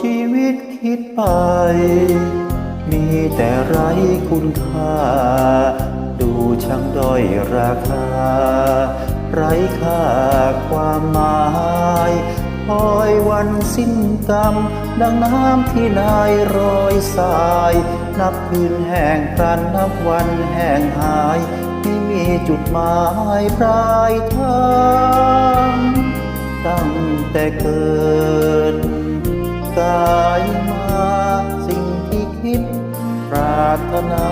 ชีวิตคิดไป มีแต่ไร้คุณค่า ดูช่างด้อยราคา ไร้ค่าความหมายคอยวันสิ้นกรรม ดังน้ำที่นายรอยสาย นับคืนแห่งกันนับวันแห่งหายไม่มีจุดหมายปลายทางตั้งแต่เกิดารถนา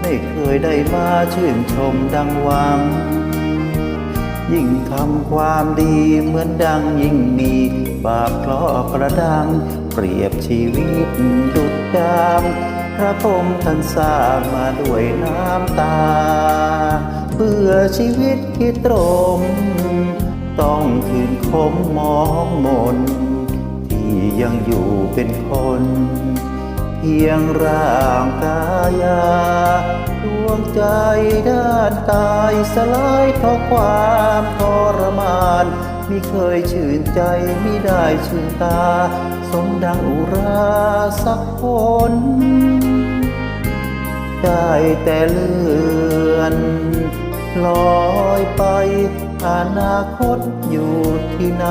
ไม่เคยได้มาชื่นชมดังหวัง ยิ่งทำความดีเหมือนดังยิ่งมี บาปเคราะห์ประดัง เปรียบชีวิตดุจดามพระพรมท่านสร้างมาด้วยน้ำตา เพื่อชีวิตที่ตรงต้องคืนคมมองมนที่ยังอยู่เป็นคน พียงร่างกายา ดวงใจด้านตายสลายเพราะความทรมานมิเคยชื่นใจมิได้ชื่นตา สมดังอุราสักคนได้แต่เลื่อนลอยไป อนาคตอยู่ที่ไหน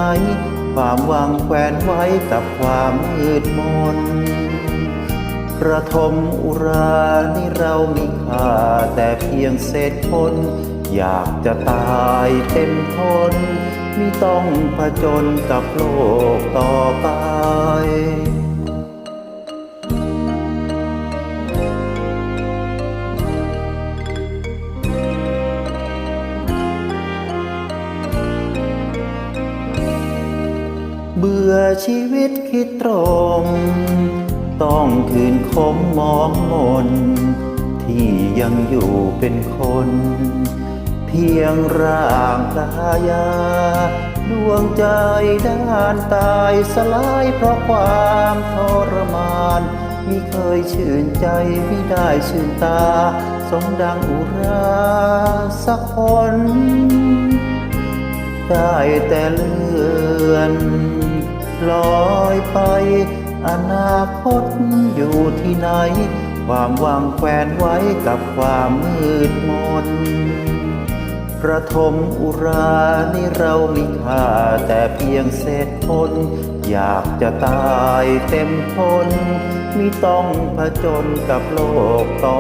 ความหวังแขวนไว้กับความมืดมน กระทมอุรานี่เรามีค่าแต่เพียงเศษคน อยากจะตายเต็มทนมิต้องผจญกับโลกต่อไปเบื่อชีวิตคิดตรง ต้องคืนคมมองมน ที่ยังอยู่เป็นคน เพียงร่างกายา ดวงใจด้านตายสลายเพราะความทรมานมิเคยชื่นใจไม่ได้ชื่นตา สมดังอุราสักคนได้แต่เลื่อนลอยไป อนาคตอยู่ที่ไหน ความหวังแขวนไว้กับความมืดมนประทมอุรานี่เรามีค่าแต่เพียงเศษคนอยากจะตายเต็มทนมิต้องผจญกับโลกต่อ